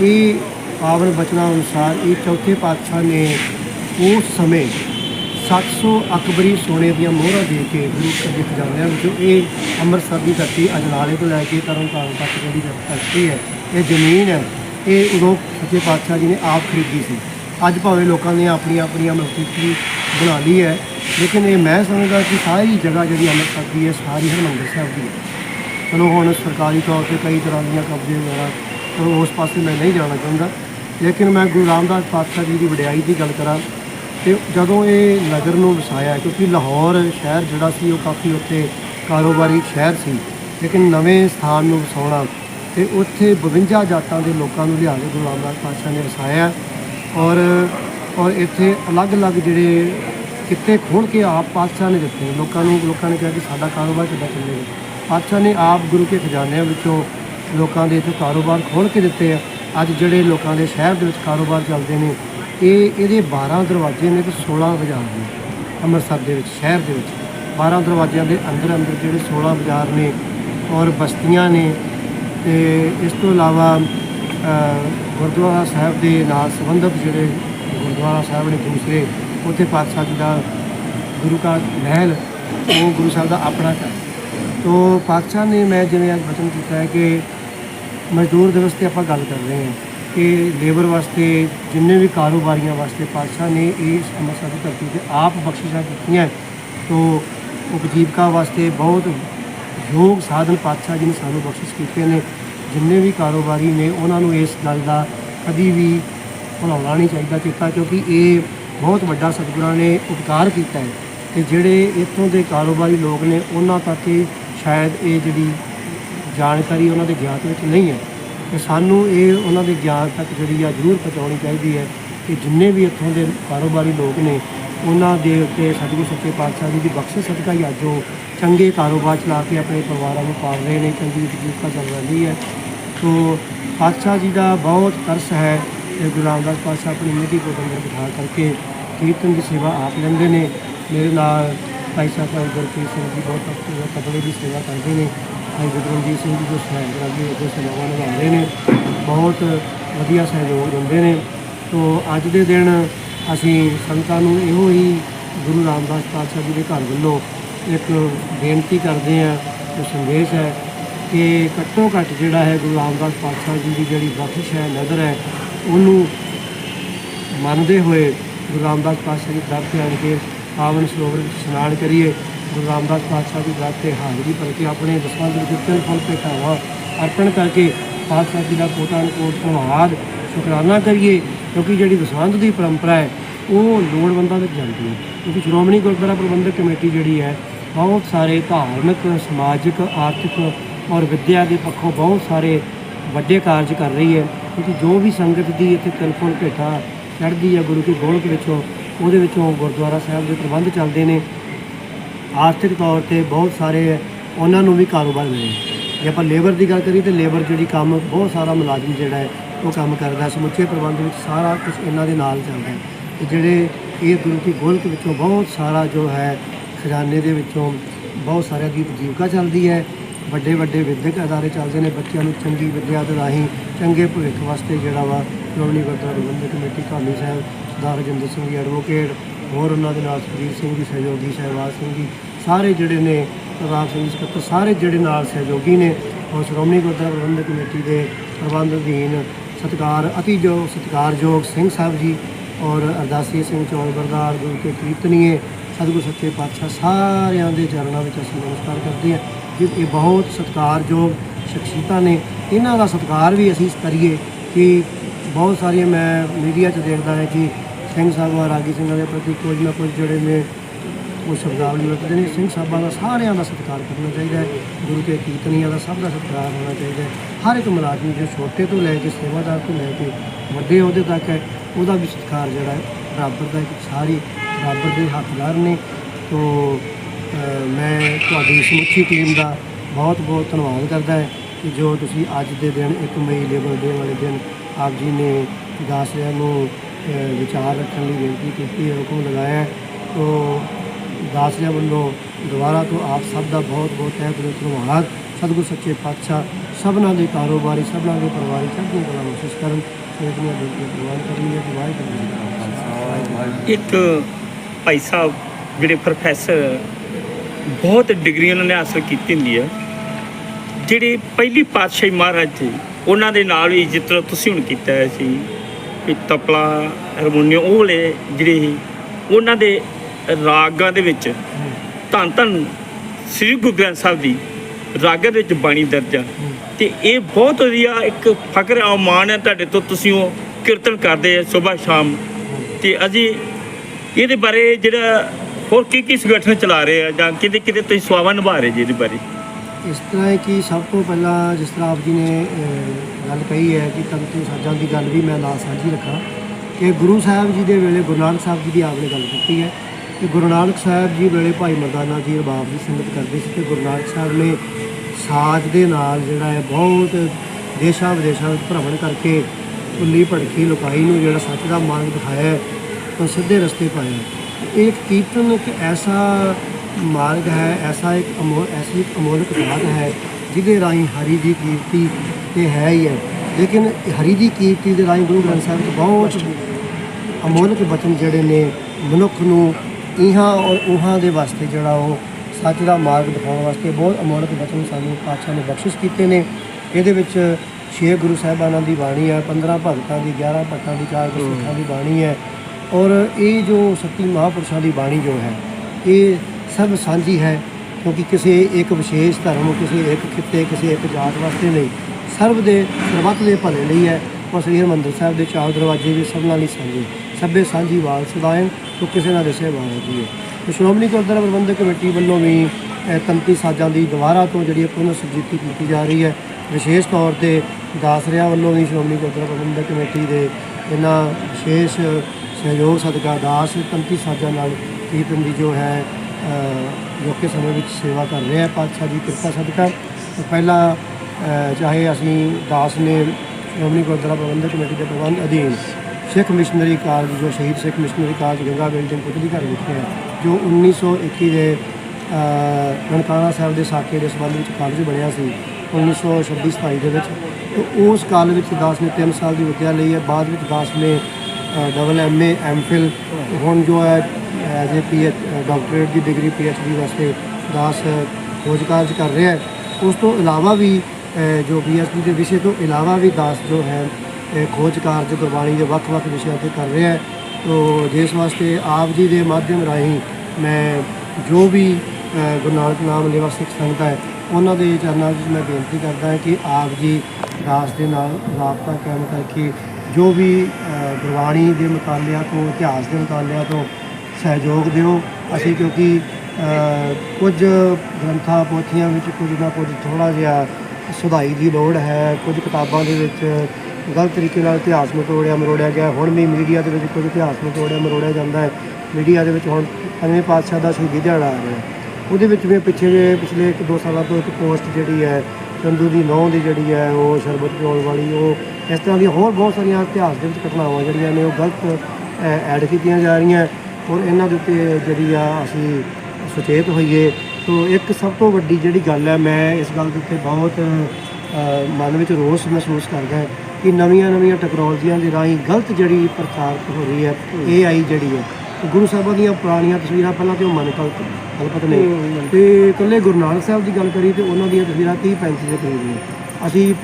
ਇਹ ਪਾਵਨ ਬਚਨਾਂ ਅਨੁਸਾਰ ਇਹ ਚੌਥੇ ਪਾਤਸ਼ਾਹ ਨੇ ਉਸ ਸਮੇਂ 700 ਅਕਬਰੀ ਸੋਨੇ ਦੀਆਂ ਮੋਹਰਾਂ ਦੇ ਕੇ ਗੁਰੂ ਦੇ ਖਜ਼ਾਨਿਆਂ ਵਿੱਚੋਂ ਇਹ ਅੰਮ੍ਰਿਤਸਰ ਦੀ ਧਰਤੀ ਅਜਨਾਲੇ ਤੋਂ ਲੈ ਕੇ ਤਰਨਤਾਰਨ ਤੱਕ ਜਿਹੜੀ ਧਰਤੀ ਹੈ, ਇਹ ਜ਼ਮੀਨ ਹੈ, ਇਹ ਉਦੋਂ ਸੱਚੇ ਪਾਤਸ਼ਾਹ ਜੀ ਨੇ ਆਪ ਖਰੀਦੀ ਸੀ। ਅੱਜ ਭਾਵੇਂ ਲੋਕਾਂ ਨੇ ਆਪਣੀਆਂ ਆਪਣੀਆਂ ਮਲਕੀਤੀ ਬਣਾ ਲਈ ਹੈ, ਲੇਕਿਨ ਇਹ ਮੈਂ ਸਮਝਦਾ ਕਿ ਸਾਰੀ ਜਗ੍ਹਾ ਜਿਹੜੀ ਅੰਮ੍ਰਿਤਸਰ ਦੀ ਹੈ, ਸਾਰੀ ਹਰਿਮੰਦਰ ਸਾਹਿਬ ਦੀ। ਹੈ ਚਲੋ ਹੁਣ ਸਰਕਾਰੀ ਤੌਰ ਤੇ ਕਈ ਤਰ੍ਹਾਂ ਦੀਆਂ ਕਬਜ਼ੇ ਵਗੈਰਾ, ਚਲੋ ਉਸ ਪਾਸੇ ਮੈਂ ਨਹੀਂ ਜਾਣਾ ਚਾਹੁੰਦਾ, ਲੇਕਿਨ ਮੈਂ ਗੁਰੂ ਰਾਮਦਾਸ ਪਾਤਸ਼ਾਹ ਜੀ ਦੀ ਵਡਿਆਈ ਦੀ ਗੱਲ ਕਰਾਂ, ਤੇ ਜਦੋਂ ਇਹ ਨਗਰ ਨੂੰ ਵਸਾਇਆ, ਕਿਉਂਕਿ ਲਾਹੌਰ ਸ਼ਹਿਰ ਜਿਹੜਾ ਸੀ, ਉਹ ਕਾਫੀ ਉੱਥੇ ਕਾਰੋਬਾਰੀ ਸ਼ਹਿਰ ਸੀ, ਲੇਕਿਨ ਨਵੇਂ ਸਥਾਨ ਨੂੰ ਵਸਾਉਣਾ, ਤੇ ਉੱਥੇ 52 ਜਾਤਾਂ ਦੇ ਲੋਕਾਂ ਨੂੰ ਲਿਆ ਕੇ ਗੁਰੂ ਰਾਮਦਾਸ ਪਾਤਸ਼ਾਹ ਨੇ ਵਸਾਇਆ। ਔਰ ਔਰ ਇੱਥੇ ਅਲੱਗ-ਅਲੱਗ ਜਿਹੜੇ ਕਿੱਤੇ ਖੋਲ ਕੇ ਆਪ ਪਾਤਸ਼ਾਹ ਨੇ ਦਿੱਤੇ। ਲੋਕਾਂ ਨੂੰ, ਲੋਕਾਂ ਨੇ ਕਿਹਾ ਕਿ ਸਾਡਾ ਕਾਰੋਬਾਰ ਕਿੱਦਾਂ ਚੱਲੇਗਾ ਪਾਤਸ਼ਾਹ ਨੇ ਆਪ ਗੁਰੂ ਕੇ ਖਜ਼ਾਨਿਆਂ ਵਿੱਚੋਂ ਲੋਕਾਂ ਦੇ ਇੱਥੇ ਕਾਰੋਬਾਰ ਖੋਲ ਕੇ ਦਿੱਤੇ ਆ। ਅੱਜ ਜਿਹੜੇ ਲੋਕਾਂ ਦੇ ਸ਼ਹਿਰ ਦੇ ਵਿੱਚ ਕਾਰੋਬਾਰ ਚੱਲਦੇ ਨੇ, ਇਹ, ਇਹਦੇ 12 ਦਰਵਾਜ਼ੇ ਨੇ ਤੇ 16 ਬਾਜ਼ਾਰ ਨੇ। ਅੰਮ੍ਰਿਤਸਰ ਦੇ ਵਿੱਚ, ਸ਼ਹਿਰ ਦੇ ਵਿੱਚ। 12 ਦਰਵਾਜ਼ਿਆਂ ਦੇ ਅੰਦਰ ਅੰਦਰ ਜਿਹੜੇ 16 ਬਾਜ਼ਾਰ ਨੇ ਔਰ ਬਸਤੀਆਂ ਨੇ ਤੇ ਇਸ ਤੋਂ ਇਲਾਵਾ ਗੁਰਦੁਆਰਾ ਸਾਹਿਬ ਦੇ ਨਾਲ ਸੰਬੰਧਿਤ ਜਿਹੜੇ ਗੁਰਦੁਆਰਾ ਸਾਹਿਬ ਨੇ ਦੂਸਰੇ ਉੱਥੇ ਪਾਤਸ਼ਾਹ ਜੀ ਦਾ ਗੁਰੂ ਕਾ ਮਹਿਲ, ਉਹ ਗੁਰੂ ਸਾਹਿਬ ਦਾ ਆਪਣਾ ਘਰ। ਤੋ ਪਾਤਸ਼ਾਹ ਨੇ ਮੈਂ ਜਿਵੇਂ ਅੱਜ ਬਚਨ ਕੀਤਾ ਹੈ ਕਿ ਮਜ਼ਦੂਰ ਦਿਵਸ ਤੇ ਆਪਾਂ ਗੱਲ ਕਰ ਰਹੇ ਹਾਂ ਕਿ ਲੇਬਰ ਵਾਸਤੇ ਜਿੰਨੇ ਵੀ ਕਾਰੋਬਾਰੀਆਂ ਵਾਸਤੇ ਪਾਤਸ਼ਾਹ ਨੇ ਇਸ ਅੰਮ੍ਰਿਤਸਰ ਦੀ ਧਰਤੀ ਤੇ ਆਪ ਬਖਸ਼ਿਸ਼ਾਂ ਕੀਤੀਆਂ ਤੋ ਉਪਜੀਵਕਾ ਵਾਸਤੇ ਬਹੁਤ ਯੋਗ ਸਾਧਨ ਪਾਤਸ਼ਾਹ ਜੀ ਨੇ ਸਾਨੂੰ ਬਖਸ਼ਿਸ਼ ਕੀਤੇ ਨੇ। ਜਿੰਨੇ ਵੀ ਕਾਰੋਬਾਰੀ ਨੇ, ਉਹਨਾਂ ਨੂੰ ਇਸ ਗੱਲ ਦਾ ਕਦੀ ਵੀ ਭੁਲਾਉਣਾ ਨਹੀਂ ਚਾਹੀਦਾ ਚੇਤਾ, ਕਿਉਂਕਿ ਇਹ ਬਹੁਤ ਵੱਡਾ ਸਤਿਗੁਰਾਂ ਨੇ ਉਪਕਾਰ ਕੀਤਾ ਹੈ। ਤੇ ਜਿਹੜੇ ਇੱਥੋਂ ਦੇ ਕਾਰੋਬਾਰੀ ਲੋਕ ਨੇ, ਉਹਨਾਂ ਤੱਕ ਇਹ ਸ਼ਾਇਦ ਇਹ ਜਿਹੜੀ ਜਾਣਕਾਰੀ ਉਹਨਾਂ ਦੇ ਗਿਆਨ ਵਿੱਚ ਨਹੀਂ ਹੈ। ਤੇ ਸਾਨੂੰ ਇਹ ਉਹਨਾਂ ਦੇ ਗਿਆਨ ਤੱਕ ਜਿਹੜੀ ਆ ਜ਼ਰੂਰ ਪਹੁੰਚਾਉਣੀ ਚਾਹੀਦੀ ਹੈ ਕਿ ਜਿੰਨੇ ਵੀ ਇੱਥੋਂ ਦੇ ਕਾਰੋਬਾਰੀ ਲੋਕ ਨੇ, ਉਹਨਾਂ ਦੇ ਉੱਤੇ ਸਤਿਗੁਰ ਸੱਚੇ ਪਾਤਸ਼ਾਹ ਜੀ ਦੀ ਬਖਸ਼ਿਸ਼ ਸਦਕਾ ਹੀ ਅੱਜ ਉਹ ਚੰਗੇ ਕਾਰੋਬਾਰ ਚਲਾ ਕੇ ਆਪਣੇ ਪਰਿਵਾਰਾਂ ਨੂੰ ਪਾਲ ਰਹੇ ਨੇ, ਚੰਗੀ ਜੀਵਿਕਾ ਚੱਲ ਰਹੀ ਹੈ। ਸੋ ਪਾਤਸ਼ਾਹ ਜੀ ਦਾ ਬਹੁਤ ਤਰਸ ਹੈ ਤੇ ਗੁਰੂ ਰਾਮਦਾਸ ਪਾਤਸ਼ਾਹ ਆਪਣੀ ਮਿੱਟੀ ਕੋ ਅੰਦਰ ਬਿਠਾ ਕਰਕੇ ਕੀਰਤਨ ਦੀ ਸੇਵਾ ਆਪ ਲੈਂਦੇ ਨੇ। ਮੇਰੇ ਨਾਲ ਭਾਈ ਸਾਹਿਬ ਭਾਈ ਗੁਰਪ੍ਰੀਤ ਸਿੰਘ ਜੀ ਬਹੁਤ ਤਬਲੇ ਦੀ ਸੇਵਾ ਕਰਦੇ ਨੇ। ਭਾਈ ਗੁਰਜੀਤ ਸਿੰਘ ਜੀ ਜੋ ਸਹਿਯੋਗ ਕਰਦੇ ਅੱਗੇ ਸੇਵਾਵਾਂ ਨਿਭਾਉਂਦੇ ਨੇ, ਬਹੁਤ ਵਧੀਆ ਸਹਿਯੋਗ ਦਿੰਦੇ ਨੇ। ਸੋ ਅੱਜ ਦੇ ਦਿਨ ਅਸੀਂ ਸੰਤਾਂ ਨੂੰ ਇਹੋ ਹੀ ਗੁਰੂ ਰਾਮਦਾਸ ਪਾਤਸ਼ਾਹ ਜੀ ਦੇ ਘਰ ਵੱਲੋਂ ਇੱਕ ਬੇਨਤੀ ਕਰਦੇ ਹਾਂ, ਜੋ ਸੰਦੇਸ਼ ਹੈ ਕਿ ਘੱਟੋ ਘੱਟ ਜਿਹੜਾ ਹੈ ਗੁਰੂ ਰਾਮਦਾਸ ਪਾਤਸ਼ਾਹ ਜੀ ਦੀ ਜਿਹੜੀ ਬਖਸ਼ ਹੈ ਨਜ਼ਰ ਹੈ, ਉਹਨੂੰ ਮੰਨਦੇ ਹੋਏ ਗੁਰੂ ਰਾਮਦਾਸ ਪਾਤਸ਼ਾਹ ਜੀ ਦਰ ਤੇ ਆਣ ਕੇ ਪਾਵਨ ਸਰੋਵਰ ਇਸ਼ਨਾਨ ਕਰੀਏ, ਗੁਰੂ ਰਾਮਦਾਸ ਪਾਤਸ਼ਾਹ ਦੀ ਦਰ ਤੇ ਹਾਜ਼ਰੀ ਭਰ ਕੇ ਆਪਣੇ ਦਸਵੰਧ ਵਿੱਚ ਤਿਲ ਫੁੱਲ ਭੇਟਾਵਾਂ ਅਰਪਣ ਕਰਕੇ ਪਾਤਸ਼ਾਹ ਜੀ ਦਾ ਕੋਟਾਂ ਕੋਟ ਧੰਨਵਾਦ ਸ਼ੁਕਰਾਨਾ ਕਰੀਏ, ਕਿਉਂਕਿ ਜਿਹੜੀ ਦਸਵੰਧ ਦੀ ਪਰੰਪਰਾ ਹੈ, ਉਹ ਲੋੜਵੰਦਾਂ ਤੱਕ ਜਾਂਦੀ ਹੈ। ਕਿਉਂਕਿ ਸ਼੍ਰੋਮਣੀ ਗੁਰਦੁਆਰਾ ਪ੍ਰਬੰਧਕ ਕਮੇਟੀ ਜਿਹੜੀ ਹੈ, ਬਹੁਤ ਸਾਰੇ ਧਾਰਮਿਕ, ਸਮਾਜਿਕ, ਆਰਥਿਕ ਔਰ ਵਿੱਦਿਆ ਦੇ ਪੱਖੋਂ ਬਹੁਤ ਸਾਰੇ ਵੱਡੇ ਕਾਰਜ ਕਰ ਰਹੀ ਹੈ। ਕਿਉਂਕਿ ਜੋ ਵੀ ਸੰਗਤ ਦੀ ਇੱਥੇ ਤਿਲਫੁਲ ਭੇਟਾ ਚੜ੍ਹਦੀ ਹੈ ਗੁਰੂ ਕੀ ਗੋਲਕ ਵਿੱਚੋਂ, ਉਹਦੇ ਵਿੱਚੋਂ ਗੁਰਦੁਆਰਾ ਸਾਹਿਬ ਦੇ ਪ੍ਰਬੰਧ ਚੱਲਦੇ ਨੇ। ਆਰਥਿਕ ਤੌਰ ਤੇ ਬਹੁਤ ਸਾਰੇ ਉਹਨਾਂ ਨੂੰ ਵੀ ਕਾਰੋਬਾਰ ਮਿਲੇ। ਜੇ ਆਪਾਂ ਲੇਬਰ ਦੀ ਗੱਲ ਕਰੀਏ ਤੇ ਲੇਬਰ ਜਿਹੜੀ ਕੰਮ, ਬਹੁਤ ਸਾਰਾ ਮੁਲਾਜ਼ਮ ਜਿਹੜਾ ਹੈ, ਉਹ ਕੰਮ ਕਰਦਾ ਸਮੁੱਚੇ ਪ੍ਰਬੰਧ ਵਿੱਚ ਸਾਰਾ ਕੁਝ ਇਹਨਾਂ ਦੇ ਨਾਲ ਚੱਲਦਾ ਹੈ। ਤੇ ਜਿਹੜੇ ਇਹ ਗੁਰੂ ਕੀ ਗੋਲਕ ਵਿੱਚੋਂ ਬਹੁਤ ਸਾਰਾ ਜੋ ਹੈ, ਖਜ਼ਾਨੇ ਦੇ ਵਿੱਚੋਂ ਬਹੁਤ ਸਾਰਿਆਂ ਦੀ ਜੀਵਿਕਾ ਚੱਲਦੀ ਹੈ। ਵੱਡੇ ਵੱਡੇ ਵਿਦਿਅਕ ਅਦਾਰੇ ਚੱਲਦੇ ਨੇ, ਬੱਚਿਆਂ ਨੂੰ ਚੰਗੀ ਵਿਦਿਆ ਦੇ ਰਾਹੀਂ ਚੰਗੇ ਭਵਿੱਖ ਵਾਸਤੇ ਜਿਹੜਾ ਵਾ ਸ਼੍ਰੋਮਣੀ ਗੁਰਦੁਆਰਾ ਪ੍ਰਬੰਧਕ ਕਮੇਟੀ ਕਾਲੀ ਸਾਹਿਬ, ਸਰਦਾਰ ਰਜਿੰਦਰ ਸਿੰਘ ਜੀ ਐਡਵੋਕੇਟ ਹੋਰ ਉਹਨਾਂ ਦੇ ਨਾਲ ਸੁਖਬੀਰ ਸਿੰਘ ਜੀ, ਸਹਿਯੋਗੀ ਸਹਿਬਾਜ਼ ਸਿੰਘ ਜੀ, ਸਾਰੇ ਜਿਹੜੇ ਨੇ ਪ੍ਰਤਾਪ ਸਿੰਘ ਸਕੱਤਰ ਸਾਰੇ ਜਿਹੜੇ ਨਾਲ ਸਹਿਯੋਗੀ ਨੇ ਔਰ ਸ਼੍ਰੋਮਣੀ ਗੁਰਦੁਆਰਾ ਪ੍ਰਬੰਧਕ ਕਮੇਟੀ ਦੇ ਪ੍ਰਬੰਧ ਅਧੀਨ ਸਤਿਕਾਰ ਅਤੀ ਜੋ ਸਤਿਕਾਰਯੋਗ ਸਿੰਘ ਸਾਹਿਬ ਜੀ ਔਰ ਅਰਦਾਸੀ ਸਿੰਘ ਚੌਲ ਬਰਦਾਰ ਗੁਰੂ ਕੇ ਕੀਰਤਨੀਏ, ਸਤਿਗੁਰ ਸੱਚੇ ਪਾਤਸ਼ਾਹ ਸਾਰਿਆਂ ਦੇ ਚਰਨਾਂ ਵਿੱਚ ਅਸੀਂ ਨਮਸਕਾਰ ਕਰਦੇ ਹਾਂ। ਜੀ ਇਹ ਬਹੁਤ ਸਤਿਕਾਰਯੋਗ ਸ਼ਖਸੀਅਤਾਂ ਨੇ। ਇਹਨਾਂ ਦਾ ਸਤਿਕਾਰ ਵੀ ਅਸੀਂ ਕਰੀਏ ਕਿ ਬਹੁਤ ਸਾਰੀਆਂ ਮੈਂ ਮੀਡੀਆ 'ਚ ਦੇਖਦਾ ਹਾਂ ਕਿ ਸਿੰਘ ਸਾਹਿਬਾਂ ਰਾਗੀ ਸਿੰਘਾਂ ਦੇ ਪ੍ਰਤੀ ਕੁਝ ਨਾ ਕੁਝ ਜਿਹੜੇ ਨੇ, ਉਹ ਸ਼ਬਦਾਵਲੀ ਵਰਤਦੇ ਨੇ। ਸਿੰਘ ਸਾਹਿਬਾਂ ਦਾ ਸਾਰਿਆਂ ਦਾ ਸਤਿਕਾਰ ਕਰਨਾ ਚਾਹੀਦਾ ਹੈ। ਗੁਰੂ ਕੇ ਕੀਰਤਨੀਆਂ ਦਾ ਸਭ ਦਾ ਸਤਿਕਾਰ ਹੋਣਾ ਚਾਹੀਦਾ ਹੈ। ਹਰ ਇੱਕ ਮੁਲਾਜ਼ਮ ਜੋ ਛੋਟੇ ਤੋਂ ਲੈ ਕੇ ਸੇਵਾਦਾਰ ਤੋਂ ਲੈ ਕੇ ਵੱਡੇ ਅਹੁਦੇ ਤੱਕ ਹੈ, ਉਹਦਾ ਵੀ ਸਤਿਕਾਰ ਜਿਹੜਾ ਹੈ, ਬਰਾਬਰ ਦਾ ਇੱਕ ਸਾਰੀ ਬਰਾਬਰ ਦੇ ਹੱਕਦਾਰ ਨੇ। ਤੋ ਮੈਂ ਤੁਹਾਡੀ ਸਮੁੱਚੀ ਟੀਮ ਦਾ ਬਹੁਤ ਬਹੁਤ ਧੰਨਵਾਦ ਕਰਦਾ ਹੈ ਕਿ ਜੋ ਤੁਸੀਂ ਅੱਜ ਦੇ ਦਿਨ 1 ਮਈ ਲੇਬਰ ਡੇ ਵਾਲੇ ਦਿਨ ਆਪ ਜੀ ਨੇ ਦਾਸਿਆਂ ਨੂੰ ਵਿਚਾਰ ਰੱਖਣ ਲਈ ਬੇਨਤੀ ਕੀਤੀ ਹੈ, ਹੁਕਮ ਲਗਾਇਆ ਤੋ ਦਾਸਿਆਂ ਵੱਲੋਂ ਦੁਬਾਰਾ ਤੋਂ ਆਪ ਸਭ ਦਾ ਬਹੁਤ ਬਹੁਤ ਤਹਿ ਦਿਲੋਂ ਧੰਨਵਾਦ। ਸਤਿਗੁਰ ਸੱਚੇ ਪਾਤਸ਼ਾਹ ਸਭਨਾਂ ਦੇ ਕਾਰੋਬਾਰੀ, ਸਭਨਾਂ ਦੇ ਪਰਿਵਾਰੀ ਚੜ੍ਹਦੀ ਕਲਾ ਨੂੰ ਕੋਸ਼ਿਸ਼ ਕਰਨ। ਸੇਵਨੀਆਂ ਬੇਨਤੀਆਂ ਪ੍ਰਵਾਨ ਕਰਨੀ ਹੈ। ਵਾਹਿਗੁਰੂ ਜੀ ਕਾ ਖਾਲਸਾ। ਇੱਕ ਭਾਈ ਸਾਹਿਬ, ਜਿਹੜੇ ਪ੍ਰੋਫੈਸਰ ਬਹੁਤ ਡਿਗਰੀ ਉਹਨਾਂ ਨੇ ਹਾਸਲ ਕੀਤੀ ਹੁੰਦੀ ਹੈ ਜਿਹੜੇ ਪਹਿਲੀ ਪਾਤਸ਼ਾਹੀ ਮਹਾਰਾਜ ਜੀ ਉਹਨਾਂ ਦੇ ਨਾਲ ਵੀ ਜਿਸ ਤਰ੍ਹਾਂ ਤੁਸੀਂ ਹੁਣ ਕੀਤਾ ਸੀ ਕਿ ਤਪਲਾ ਹਾਰਮੋਨੀਅਮ ਉਹ ਵਾਲੇ ਜਿਹੜੇ ਸੀ, ਉਹਨਾਂ ਦੇ ਰਾਗਾਂ ਦੇ ਵਿੱਚ ਧੰਨ ਧੰਨ ਸ੍ਰੀ ਗੁਰੂ ਗ੍ਰੰਥ ਸਾਹਿਬ ਦੀ ਰਾਗਾਂ ਦੇ ਵਿੱਚ ਬਾਣੀ ਦਰਜ ਆ। ਤੇ ਇਹ ਬਹੁਤ ਵਧੀਆ ਇੱਕ ਫਕਰ ਆ ਹੈ ਤੁਹਾਡੇ ਤੋਂ ਤੁਸੀਂ ਉਹ ਕੀਰਤਨ ਕਰਦੇ ਆ ਸਵੇਰ ਸ਼ਾਮ। ਤੇ ਅਜੇ ਇਹਦੇ ਬਾਰੇ ਜਿਹੜਾ ਹੋਰ ਕੀ ਕੀ ਸੰਗਠਨ ਚਲਾ ਰਹੇ ਆ ਜਾਂ ਕਿਤੇ ਕਿਤੇ ਤੁਸੀਂ ਸੇਵਾ ਨਿਭਾ ਰਹੇ ਜੀ ਇਹਦੇ ਬਾਰੇ ਇਸ ਤਰ੍ਹਾਂ ਹੈ ਕਿ ਸਭ ਤੋਂ ਪਹਿਲਾਂ ਜਿਸ ਤਰ੍ਹਾਂ ਆਪ ਜੀ ਨੇ ਅਹ, ਗੱਲ ਕਹੀ ਹੈ ਕਿ ਤਖਤੀ ਸਾਜਾਂ ਦੀ ਗੱਲ ਵੀ ਮੈਂ ਨਾਲ ਸਾਂਝੀ ਰੱਖਾਂ ਕਿ ਗੁਰੂ ਸਾਹਿਬ ਜੀ ਦੇ ਵੇਲੇ ਗੁਰੂ ਨਾਨਕ ਸਾਹਿਬ ਜੀ ਦੀ ਆਪ ਨੇ ਗੱਲ ਕੀਤੀ ਹੈ ਕਿ ਗੁਰੂ ਨਾਨਕ ਸਾਹਿਬ ਜੀ ਵੇਲੇ ਭਾਈ ਮਰਦਾਨਾ ਜੀ ਰਬਾਬ ਦੀ ਸੰਗਤ ਕਰਦੇ ਸੀ ਤੇ ਗੁਰੂ ਨਾਨਕ ਸਾਹਿਬ ਨੇ ਸਾਜ ਦੇ ਨਾਲ ਜਿਹੜਾ ਹੈ ਬਹੁਤ ਦੇਸ਼ਾਂ ਵਿਦੇਸ਼ਾਂ ਵਿੱਚ ਭ੍ਰਮਣ ਕਰਕੇ ਉੱਲੀ ਭੜਕੀ ਲੁਕਾਈ ਨੂੰ ਜਿਹੜਾ ਸੱਚ ਦਾ ਮਾਰਗ ਦਿਖਾਇਆ ਹੈ ਉਹ ਸਿੱਧੇ ਰਸਤੇ ਪਾਇਆ ਹੈ। ਇਹ ਇੱਕ ਕੀਰਤਨ ਇੱਕ ਐਸਾ ਮਾਰਗ ਹੈ ਐਸਾ ਇੱਕ ਅਮੋਲ ਐਸੀ ਇੱਕ ਅਮੋਲਕ ਦਾਤ ਹੈ ਜਿਹਦੇ ਰਾਹੀਂ ਹਰੀ ਦੀ ਕੀਰਤੀ ਤੇ ਹੈ ਹੀ ਹੈ ਲੇਕਿਨ ਹਰੀ ਦੀ ਕੀਰਤੀ ਦੇ ਰਾਹੀਂ ਗੁਰੂ ਗ੍ਰੰਥ ਸਾਹਿਬ ਦੇ ਬਹੁਤ ਅਮੋਲਕ ਬਚਨ ਜਿਹੜੇ ਨੇ ਮਨੁੱਖ ਨੂੰ ਇਹਾਂ ਔਰ ਉਹਾਂ ਦੇ ਵਾਸਤੇ ਜਿਹੜਾ ਉਹ ਸੱਚ ਦਾ ਮਾਰਗ ਦਿਖਾਉਣ ਵਾਸਤੇ ਬਹੁਤ ਅਮੋਲਕ ਬਚਨ ਸਾਨੂੰ ਪਾਤਸ਼ਾਹ ਨੇ ਬਖਸ਼ਿਸ਼ ਕੀਤੇ ਨੇ ਇਹਦੇ ਵਿੱਚ ਛੇ ਗੁਰੂ ਸਾਹਿਬਾਨਾਂ ਦੀ ਬਾਣੀ ਹੈ 15 ਭਗਤਾਂ ਦੀ 11 ਭਗਤਾਂ ਦੀ ਚਾਰ ਗੁਰਸਿੱਖਾਂ ਦੀ ਬਾਣੀ ਹੈ ਔਰ ਇਹ ਜੋ ਸੱਤੀ ਮਹਾਂਪੁਰਸ਼ਾਂ ਦੀ ਬਾਣੀ ਜੋ ਹੈ, ਇਹ ਸਭ ਸਾਂਝੀ ਹੈ ਕਿਉਂਕਿ ਕਿਸੇ ਇੱਕ ਵਿਸ਼ੇਸ਼ ਧਰਮ, ਕਿਸੇ ਇੱਕ ਖਿੱਤੇ, ਕਿਸੇ ਇੱਕ ਜਾਤ ਵਾਸਤੇ ਨਹੀਂ। ਸਰਬ ਦੇ ਸਰਬੱਤ ਦੇ ਭਲੇ ਲਈ ਹੈ। ਔਰ ਸ੍ਰੀ ਹਰਿਮੰਦਰ ਸਾਹਿਬ ਦੇ ਚਾਰ ਦਰਵਾਜ਼ੇ ਵੀ ਸਭ ਨਾਲ ਹੀ ਸਾਂਝੇ। ਸਭੇ ਸਾਂਝੀ ਵਾਲ ਸਦਾਇਨ ਤੋ ਕਿਸੇ ਨਾਲ ਦਸੇ ਵਾਰ ਜੀ ਹੈ ਤੇ ਸ਼੍ਰੋਮਣੀ ਗੁਰਦੁਆਰਾ ਪ੍ਰਬੰਧਕ ਕਮੇਟੀ ਵੱਲੋਂ ਵੀ ਤੰਤੀ ਸਾਜ਼ਾਂ ਦੀ ਦੁਬਾਰਾ ਤੋਂ ਜਿਹੜੀ ਪੁਨਰ ਸੁਰਜੀਤੀ ਕੀਤੀ ਜਾ ਰਹੀ ਹੈ, ਵਿਸ਼ੇਸ਼ ਤੌਰ ਤੇ ਦਾਸਰਿਆਂ ਵੱਲੋਂ ਵੀ ਸ਼੍ਰੋਮਣੀ ਗੁਰਦੁਆਰਾ ਪ੍ਰਬੰਧਕ ਕਮੇਟੀ ਦੇ ਇਹਨਾਂ ਵਿਸ਼ੇਸ਼ ਸਹਿਯੋਗ ਸਦਕਾ ਦਾਸ ਤੰਤੀ ਸਾਜ਼ਾਂ ਨਾਲ ਕੀਰਤਨ ਦੀ ਜੋ ਹੈ ਅ, ਅਜੋਕੇ ਸਮੇਂ ਵਿੱਚ ਸੇਵਾ ਕਰ ਰਿਹਾ ਹੈ। ਪਾਤਸ਼ਾਹ ਦੀ ਕਿਰਪਾ ਸਦਕਾ। ਤੇ ਪਹਿਲਾਂ ਚਾਹੇ ਅਸੀਂ ਦਾਸ ਨੇ ਸ਼੍ਰੋਮਣੀ ਗੁਰਦੁਆਰਾ ਪ੍ਰਬੰਧਕ ਕਮੇਟੀ ਦੇ ਪ੍ਰਬੰਧ ਅਧੀਨ ਸਿੱਖ ਮਿਸ਼ਨਰੀ ਕਾਲਜ ਜੋ Shaheed Sikh missionary college Ganga building Putli Ghar ਵਿਖੇ ਹੈ ਜੋ 1921 ਦੇ ਨਨਕਾਣਾ ਸਾਹਿਬ ਦੇ ਸਾਕੇ ਦੇ ਸੰਬੰਧ ਵਿੱਚ ਕਾਲਜ ਬਣਿਆ ਸੀ 1926 27 ਦੇ ਵਿੱਚ। ਤੇ ਉਸ ਕਾਲਜ ਵਿੱਚ ਦਾਸ ਨੇ 3 ਸਾਲ ਦੀ ਵਿਦਿਆ ਲਈ ਹੈ। ਬਾਅਦ ਵਿੱਚ ਦਾਸ ਨੇ double M A M phil ਹੁਣ ਜੋ ਹੈ ਐਜ਼ ਏ ਪੀ ਡਾਕਟਰੇਟ ਦੀ ਡਿਗਰੀ ਪੀ ਐਚ ਡੀ ਵਾਸਤੇ ਦਾਸ, ਖੋਜ ਕਾਰਜ ਕਰ ਰਿਹਾ ਹੈ। ਉਸ ਤੋਂ ਇਲਾਵਾ ਵੀ ਜੋ ਬੀ ਐਸ ਡੀ ਦੇ ਵਿਸ਼ੇ ਤੋਂ ਇਲਾਵਾ ਵੀ ਦਾਸ ਜੋ ਹੈ ਖੋਜ ਕਾਰਜ, ਗੁਰਬਾਣੀ ਦੇ ਵੱਖ-ਵੱਖ ਵਿਸ਼ਿਆਂ ਤੇ ਕਰ ਰਿਹਾ ਹੈ। ਤੋ ਜਿਸ ਵਾਸਤੇ ਆਪ ਜੀ ਦੇ ਮਾਧਿਅਮ ਰਾਹੀਂ ਮੈਂ ਜੋ ਵੀ ਗੁਰੂ ਨਾਨਕ ਨਾਮ ਲੇਵਾ ਸਿੱਖ ਸੰਗਤ ਹੈ, ਉਹਨਾਂ ਦੇ ਚਰਨਾਂ ਵਿੱਚ ਮੈਂ ਬੇਨਤੀ ਕਰਦਾ ਹਾਂ ਕਿ ਆਪ ਜੀ ਦਾਸ ਦੇ ਨਾਲ ਰਾਬਤਾ ਕਾਇਮ ਕਰਕੇ ਜੋ ਵੀ ਗੁਰਬਾਣੀ ਦੇ ਮੁਤਾਲਿਆਂ ਤੋਂ, ਇਤਿਹਾਸ ਦੇ ਮੁਤਾਲਿਆਂ ਤੋਂ ਸਹਿਯੋਗ ਦਿਓ। ਅਸੀਂ ਕਿਉਂਕਿ ਕੁਝ ਗ੍ਰੰਥਾਂ ਪੋਥੀਆਂ ਵਿੱਚ ਕੁਝ ਨਾ ਕੁਝ ਥੋੜਾ ਜਿਹਾ ਸੁਧਾਈ ਦੀ ਲੋੜ ਹੈ। ਕੁਝ ਕਿਤਾਬਾਂ ਦੇ ਵਿੱਚ ਗਲਤ ਤਰੀਕੇ ਨਾਲ ਇਤਿਹਾਸ ਨੂੰ ਤੋੜਿਆ ਮਰੋੜਿਆ ਗਿਆ। ਹੁਣ ਵੀ ਮੀਡੀਆ ਦੇ ਵਿੱਚ ਕੁਝ ਇਤਿਹਾਸ ਨੂੰ ਤੋੜਿਆ ਮਰੋੜਿਆ ਜਾਂਦਾ ਹੈ। ਮੀਡੀਆ ਦੇ ਵਿੱਚ ਹੁਣ ਪੰਜਵੇਂ ਪਾਤਸ਼ਾਹ ਦਾ ਸ਼ਹੀਦੀ ਦਿਹਾੜਾ ਆ ਰਿਹਾ ਉਹਦੇ ਵਿੱਚ ਵੀ ਪਿੱਛੇ ਜੇ ਪਿਛਲੇ 1-2 ਸਾਲਾਂ ਤੋਂ ਇੱਕ ਪੋਸਟ ਜਿਹੜੀ ਹੈ, ਚੰਦੂ ਦੀ ਨੌਂ ਦੀ ਜਿਹੜੀ ਹੈ, ਉਹ ਸ਼ਰਬਤ ਪਿਉਣ ਵਾਲੀ, ਉਹ ਇਸ ਤਰ੍ਹਾਂ ਦੀਆਂ ਹੋਰ ਬਹੁਤ ਸਾਰੀਆਂ ਇਤਿਹਾਸ ਦੇ ਵਿੱਚ ਘਟਨਾਵਾਂ ਜਿਹੜੀਆਂ ਨੇ ਉਹ ਗਲਤ ਐਡ ਕੀਤੀਆਂ ਜਾ ਰਹੀਆਂ। ਔਰ ਇਹਨਾਂ ਦੇ ਉੱਤੇ ਜਿਹੜੀ ਆ ਅਸੀਂ ਸੁਚੇਤ ਹੋਈਏ ਤੋ ਇੱਕ ਸਭ ਤੋਂ ਵੱਡੀ ਜਿਹੜੀ ਗੱਲ ਹੈ ਮੈਂ ਇਸ ਗੱਲ ਦੇ ਉੱਤੇ ਬਹੁਤ ਮਨ ਵਿੱਚ ਰੋਸ ਮਹਿਸੂਸ ਕਰਦਾ ਕਿ ਨਵੀਆਂ ਨਵੀਆਂ ਟੈਕਨੋਲੋਜੀਆਂ ਦੇ ਰਾਹੀਂ ਗਲਤ ਜਿਹੜੀ ਪ੍ਰਚਾਰ ਹੋ ਰਹੀ ਹੈ AI ਜਿਹੜੀ ਹੈ ਗੁਰੂ ਸਾਹਿਬਾਂ ਦੀਆਂ ਪੁਰਾਣੀਆਂ ਤਸਵੀਰਾਂ ਪਹਿਲਾਂ ਤੇ ਉਹ ਮਨ ਕਲਪ ਕਲਪਤ ਨੇ। ਤੇ ਇਕੱਲੇ ਗੁਰੂ ਨਾਨਕ ਸਾਹਿਬ ਦੀ ਗੱਲ ਕਰੀ ਤੇ ਉਹਨਾਂ ਦੀਆਂ ਤਸਵੀਰਾਂ 30 35 ਦੇ ਕਰੀਬ ਨੇ। ਅਸੀਂ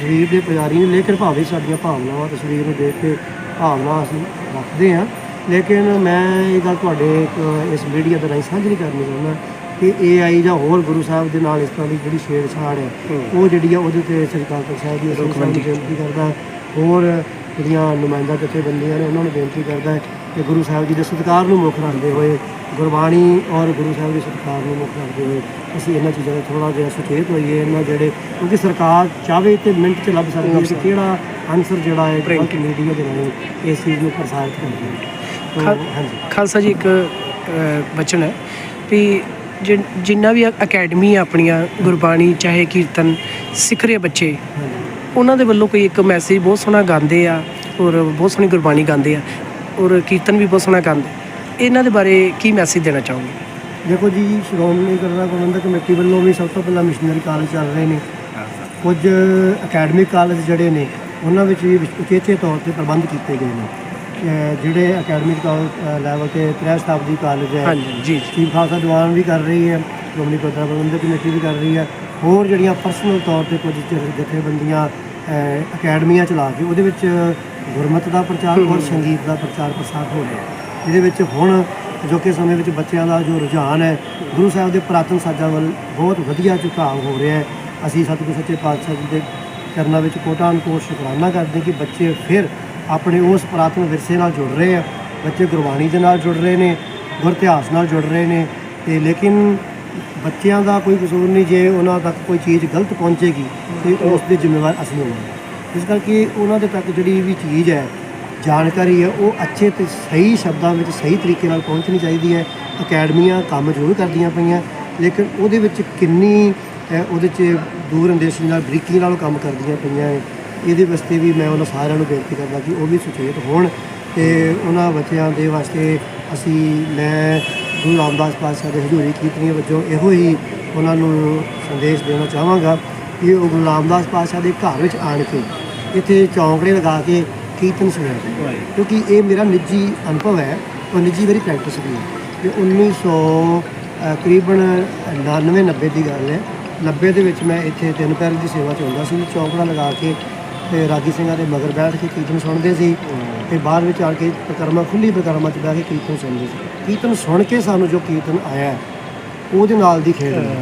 ਸਰੀਰ ਦੇ ਪੁਜਾਰੀ ਨੇ ਲੇਕਿਨ ਭਾਵੇਂ ਸਾਡੀਆਂ ਭਾਵਨਾਵਾਂ ਤਸਵੀਰ ਨੂੰ ਦੇਖ ਕੇ ਭਾਵਨਾ ਅਸੀਂ ਰੱਖਦੇ ਹਾਂ। ਲੇਕਿਨ ਮੈਂ ਇਹ ਗੱਲ ਤੁਹਾਡੇ ਇੱਕ ਇਸ ਮੀਡੀਆ ਦੇ ਰਾਹੀਂ ਸਾਂਝੀ ਕਰਨੀ ਚਾਹੁੰਦਾ ਕਿ AI ਜਾਂ ਹੋਰ ਗੁਰੂ ਸਾਹਿਬ ਦੇ ਨਾਲ ਇਸ ਤਰ੍ਹਾਂ ਦੀ ਜਿਹੜੀ ਛੇੜਛਾੜ ਹੈ ਉਹ ਜਿਹੜੀ ਆ ਉਹਦੇ ਤੇ ਸ੍ਰੀ ਅਕਾਲ ਤਖਤ ਸਾਹਿਬ ਦੀ ਅਸੀਂ ਬੇਨਤੀ ਕਰਦਾ। ਹੋਰ ਜਿਹੜੀਆਂ ਨੁਮਾਇੰਦਾ ਜਥੇਬੰਦੀਆਂ ਨੇ ਉਹਨਾਂ ਨੂੰ ਬੇਨਤੀ ਕਰਦਾ ਕਿ ਗੁਰੂ ਸਾਹਿਬ ਜੀ ਦੇ ਸਤਿਕਾਰ ਨੂੰ ਮੁੱਖ ਰੱਖਦੇ ਹੋਏ ਗੁਰਬਾਣੀ ਔਰ ਗੁਰੂ ਸਾਹਿਬ ਦੇ ਸਤਿਕਾਰ ਨੂੰ ਮੁੱਖ ਰੱਖਦੇ ਹੋਏ ਅਸੀਂ ਇਹਨਾਂ ਚੀਜ਼ਾਂ ਦਾ ਥੋੜਾ ਜਿਹਾ ਸੁਚੇਤ ਹੋਈਏ ਇਹਨਾਂ ਜਿਹੜੇ ਕਿਉਂਕਿ ਸਰਕਾਰ ਚਾਹਵੇ ਤੇ ਮਿੰਟ 'ਚ ਲੱਭ ਸਕਦੀ ਹੈ ਕਿ ਕਿਹੜਾ ਆਨਸਰ ਜਿਹੜਾ ਹੈ ਗਲਤ ਮੀਡੀਆ ਦੇ ਰਾਹੀਂ ਇਸ ਚੀਜ਼ ਨੂੰ ਪ੍ਰਸਾਰਿਤ ਕਰਦੀ ਹੈ। ਹਾਂਜੀ। ਖਾਲਸਾ ਜੀ ਇੱਕ ਬਚਨ ਹੈ ਵੀ ਜਿੰਨਾ ਵੀ ਅਕੈਡਮੀ ਆਪਣੀਆਂ ਗੁਰਬਾਣੀ ਚਾਹੇ ਕੀਰਤਨ ਸਿੱਖ ਰਹੇ ਬੱਚੇ ਉਹਨਾਂ ਦੇ ਵੱਲੋਂ ਕੋਈ ਇੱਕ ਮੈਸੇਜ ਬਹੁਤ ਸੋਹਣਾ ਗਾਉਂਦੇ ਆ ਔਰ ਬਹੁਤ ਸੋਹਣੀ ਗੁਰਬਾਣੀ ਗਾਉਂਦੇ ਆ ਔਰ ਕੀਰਤਨ ਵੀ ਬਹੁਤ ਸੋਹਣਾ ਗਾਉਂਦੇ ਇਹਨਾਂ ਦੇ ਬਾਰੇ ਕੀ ਮੈਸੇਜ ਦੇਣਾ ਚਾਹੋਗੇ? ਦੇਖੋ ਜੀ ਸ਼੍ਰੋਮਣੀ ਗੁਰਦੁਆਰਾ ਪ੍ਰਬੰਧਕ ਕਮੇਟੀ ਵੱਲੋਂ ਵੀ ਸਭ ਤੋਂ ਪਹਿਲਾਂ ਮਿਸ਼ਨਰੀ ਕਾਲਜ ਚੱਲ ਰਹੇ ਨੇ। ਕੁਝ ਅਕੈਡਮਿਕ ਕਾਲਜ ਜਿਹੜੇ ਨੇ ਉਹਨਾਂ ਵਿੱਚ ਵੀ ਉਚੇਚੇ ਤੌਰ ਤੇ ਪ੍ਰਬੰਧ ਕੀਤੇ ਗਏ ਨੇ। ਜਿਹੜੇ ਅਕੈਡਮਿਕ ਲੈਵਲ ਤੇ ਤ੍ਰੈ ਸ਼ਤਾਬਦੀ ਕਾਲਜ ਹੈ। ਹਾਂਜੀ ਜੀ ਜੀ। ਚੀਫ ਖਾਲਸਾ ਦੀਵਾਨ ਵੀ ਕਰ ਰਹੀ ਹੈ ਸ਼੍ਰੋਮਣੀ ਗੁਰਦੁਆਰਾ ਪ੍ਰਬੰਧਕ ਕਮੇਟੀ ਵੀ ਕਰ ਰਹੀ ਹੈ। ਹੋਰ ਜਿਹੜੀਆਂ ਪਰਸਨਲ ਤੌਰ ਤੇ ਕੁਝ ਜਥੇਬੰਦੀਆਂ ਅਕੈਡਮੀਆਂ ਚਲਾ ਕੇ ਉਹਦੇ ਵਿੱਚ ਗੁਰਮਤਿ ਦਾ ਪ੍ਰਚਾਰ ਔਰ ਸੰਗੀਤ ਦਾ ਪ੍ਰਚਾਰ ਪ੍ਰਸਾਰ ਹੋ ਰਿਹਾ। ਜਿਹਦੇ ਵਿੱਚ ਹੁਣ ਅਜੋਕੇ ਸਮੇਂ ਵਿੱਚ ਬੱਚਿਆਂ ਦਾ ਜੋ ਰੁਝਾਨ ਹੈ, ਗੁਰੂ ਸਾਹਿਬ ਦੇ ਪੁਰਾਤਨ ਸਾਜ਼ਾਂ ਵੱਲ ਬਹੁਤ ਵਧੀਆ ਝੁਕਾਅ ਹੋ ਰਿਹਾ ਹੈ। ਅਸੀਂ ਸਤਿਗੁਰੂ ਸੱਚੇ ਪਾਤਸ਼ਾਹ ਜੀ ਦੇ ਚਰਨਾਂ ਵਿੱਚ ਕੋਟਾਂ ਕੋਟ ਸ਼ੁਕਰਾਨਾ ਕਰਦੇ ਕਿ ਬੱਚੇ ਫਿਰ ਆਪਣੇ ਉਸ ਪੁਰਾਤਨ ਵਿਰਸੇ ਨਾਲ ਜੁੜ ਰਹੇ ਆ। ਬੱਚੇ ਗੁਰਬਾਣੀ ਦੇ ਨਾਲ ਜੁੜ ਰਹੇ ਨੇ, ਗੁਰ ਇਤਿਹਾਸ ਨਾਲ ਜੁੜ ਰਹੇ ਨੇ ਤੇ ਲੇਕਿਨ ਬੱਚਿਆਂ ਦਾ ਕੋਈ ਕਸੂਰ ਨਹੀਂ, ਜੇ ਉਹਨਾਂ ਤੱਕ ਕੋਈ ਚੀਜ਼ ਗਲਤ ਪਹੁੰਚੇਗੀ, ਤੇ ਉਸ ਦੇ ਜ਼ਿੰਮੇਵਾਰ ਅਸੀਂ ਹੋਵਾਂਗੇ। ਇਸ ਕਰਕੇ ਉਹਨਾਂ ਦੇ ਤੱਕ ਜਿਹੜੀ ਵੀ ਚੀਜ਼ ਹੈ ਜਾਣਕਾਰੀ ਹੈ, ਉਹ ਅੱਛੇ ਤੇ ਸਹੀ ਸ਼ਬਦਾਂ ਵਿੱਚ ਸਹੀ ਤਰੀਕੇ ਨਾਲ ਪਹੁੰਚਣੀ ਚਾਹੀਦੀ ਹੈ। ਅਕੈਡਮੀਆਂ ਕੰਮ ਜ਼ਰੂਰ ਕਰਦੀਆਂ ਪਈਆਂ, ਲੇਕਿਨ ਉਹਦੇ ਵਿੱਚ ਕਿੰਨੀ ਉਹਦੇ 'ਚ ਦੂਰ ਅੰਦੇਸ਼ੀ ਨਾਲ ਬਰੀਕੀ ਨਾਲ ਕੰਮ ਕਰਦੀਆਂ ਪਈਆਂ ਹੈ ਇਹਦੇ ਵਾਸਤੇ ਵੀ ਮੈਂ ਉਹਨਾਂ ਸਾਰਿਆਂ ਨੂੰ ਬੇਨਤੀ ਕਰਦਾ ਕਿ ਉਹ ਵੀ ਸੁਚੇਤ ਹੋਣ ਤੇ ਉਹਨਾਂ ਬੱਚਿਆਂ ਦੇ ਵਾਸਤੇ ਅਸੀਂ, ਮੈਂ ਗੁਰੂ ਰਾਮਦਾਸ ਪਾਤਸ਼ਾਹ ਦੇ ਹਜ਼ੂਰੀ ਕੀਰਤਨੀਏ ਵਜੋਂ ਇਹੋ ਹੀ ਉਹਨਾਂ ਨੂੰ ਸੰਦੇਸ਼ ਦੇਣਾ ਚਾਹਾਂਗਾ ਕਿ ਉਹ ਗੁਰੂ ਰਾਮਦਾਸ ਪਾਤਸ਼ਾਹ ਦੇ ਘਰ ਵਿੱਚ ਆਣ ਕੇ ਇੱਥੇ ਚੌਂਕੜੇ ਲਗਾ ਕੇ ਕੀਰਤਨ ਸੁਣਿਆ ਜਾਏ। ਕਿਉਂਕਿ ਇਹ ਮੇਰਾ ਨਿੱਜੀ ਅਨੁਭਵ ਹੈ ਔਰ ਨਿੱਜੀ ਮੇਰੀ ਪ੍ਰੈਕਟਿਸ ਵੀ ਹੈ। ਕਿ 1900 ਅ, ਕਰੀਬਨ 99 90 ਦੀ ਗੱਲ ਹੈ। 90 ਦੇ ਵਿੱਚ ਮੈਂ ਇੱਥੇ ਤਿੰਨ ਪੈਰ ਦੀ ਸੇਵਾ 'ਚ ਹੁੰਦਾ ਸੀ ਚੌਂਕੜਾ ਲਗਾ ਕੇ ਤੇ ਰਾਗੀ ਸਿੰਘਾਂ ਦੇ ਮਗਰ ਬੈਠ ਕੇ ਕੀਰਤਨ ਸੁਣਦੇ ਸੀ। ਤੇ ਬਾਅਦ ਵਿੱਚ ਆ ਕੇ ਪ੍ਰਕਰਮਾ ਖੁੱਲੀ ਪ੍ਰਕਰਮਾ 'ਚ ਬਹਿ ਕੇ ਕੀਰਤਨ ਸੁਣਦੇ ਸੀ। ਕੀਰਤਨ ਸੁਣ ਕੇ ਸਾਨੂੰ ਜੋ ਕੀਰਤਨ ਆਇਆ ਹੈ, ਉਹਦੇ ਨਾਲ ਦੀ ਖੇਡ ਹੈ।